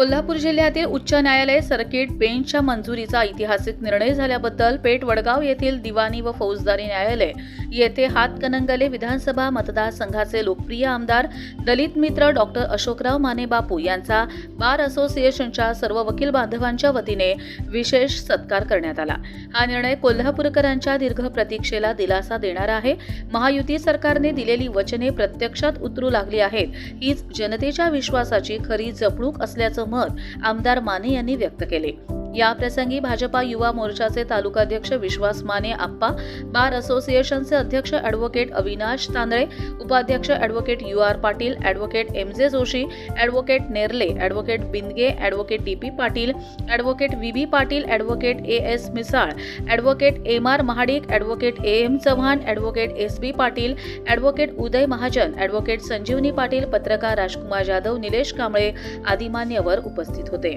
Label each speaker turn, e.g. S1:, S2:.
S1: कोल्हापूर जिल्ह्यातील उच्च न्यायालय सर्किट बेंचच्या मंजुरीचा ऐतिहासिक निर्णय झाल्याबद्दल पेठ वडगाव येथील दिवाणी व फौजदारी न्यायालय येथे हातकणंगले विधानसभा मतदारसंघाचे लोकप्रिय आमदार दलित मित्र डॉक्टर अशोकराव माने बापू यांचा बार असोसिएशनच्या सर्व वकील बांधवांच्या वतीने विशेष सत्कार करण्यात आला. हा निर्णय कोल्हापूरकरांच्या दीर्घ प्रतीक्षेला दिलासा देणारा आहे. महायुती सरकारने दिलेली वचने प्रत्यक्षात उतरू लागली आहेत. हीच जनतेच्या विश्वासाची खरी जपणूक असल्याचं मत आमदार माने यांनी व्यक्त केले. या प्रसंगी भाजपा युवा मोर्चाचे तालुकाध्यक्ष विश्वास माने आप्पा बार असोसिएशनचे अध्यक्ष ॲडव्होकेट अविनाश तांदळे उपाध्यक्ष advocate U R Patil advocate M J Joshi advocate Nerle advocate Bindage advocate D P Patil advocate V B Patil advocate A S Misal advocate M R Mahadik advocate A M Chavan advocate S B Patil advocate Uday Mahajan advocate Sanjeevani Patil पत्रकार राजकुमार जाधव निलेश कांबळे आदी मान्यवर उपस्थित होते.